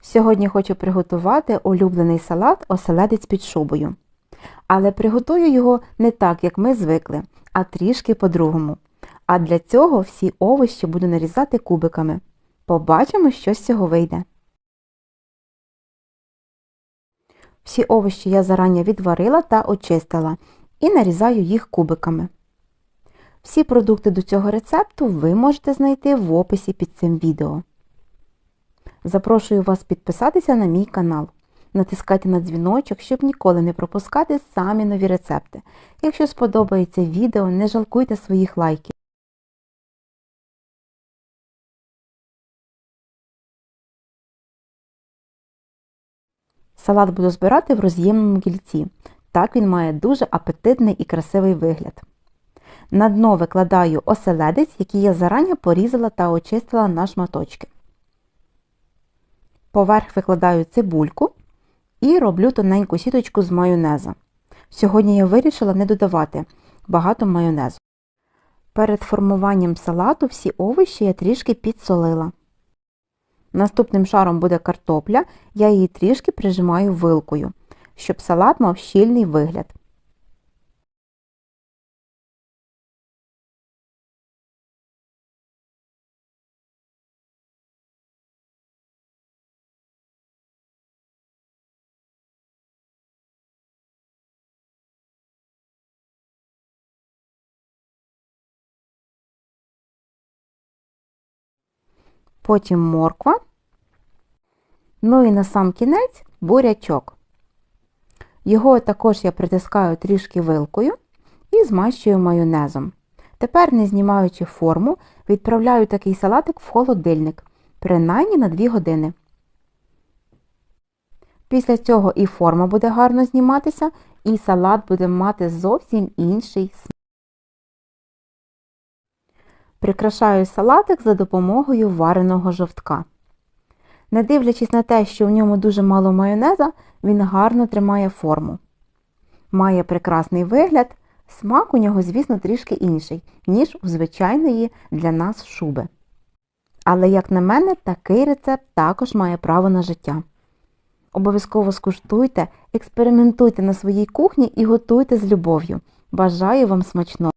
Сьогодні хочу приготувати улюблений салат оселедець під шубою. Але приготую його не так, як ми звикли, а трішки по-другому. А для цього всі овочі буду нарізати кубиками. Побачимо, що з цього вийде. Всі овочі я зарані відварила та очистила і нарізаю їх кубиками. Всі продукти до цього рецепту ви можете знайти в описі під цим відео. Запрошую вас підписатися на мій канал. Натискайте на дзвіночок, щоб ніколи не пропускати самі нові рецепти. Якщо сподобається відео, не жалкуйте своїх лайків. Салат буду збирати в роз'ємному кільці. Так він має дуже апетитний і красивий вигляд. На дно викладаю оселедець, який я зарані порізала та очистила на шматочки. Поверх викладаю цибульку і роблю тоненьку сіточку з майонеза. Сьогодні я вирішила не додавати багато майонезу. Перед формуванням салату всі овочі я трішки підсолила. Наступним шаром буде картопля, я її трішки прижимаю вилкою, щоб салат мав щільний вигляд. Потім морква. Ну і на сам кінець бурячок. Його також я притискаю трішки вилкою і змащую майонезом. Тепер, не знімаючи форму, відправляю такий салатик в холодильник, принаймні на 2 години. Після цього і форма буде гарно зніматися, і салат буде мати зовсім інший смак. Прикрашаю салатик за допомогою вареного жовтка. Не дивлячись на те, що в ньому дуже мало майонеза, він гарно тримає форму. Має прекрасний вигляд, смак у нього, звісно, трішки інший, ніж у звичайної для нас шуби. Але, як на мене, такий рецепт також має право на життя. Обов'язково скуштуйте, експериментуйте на своїй кухні і готуйте з любов'ю. Бажаю вам смачного!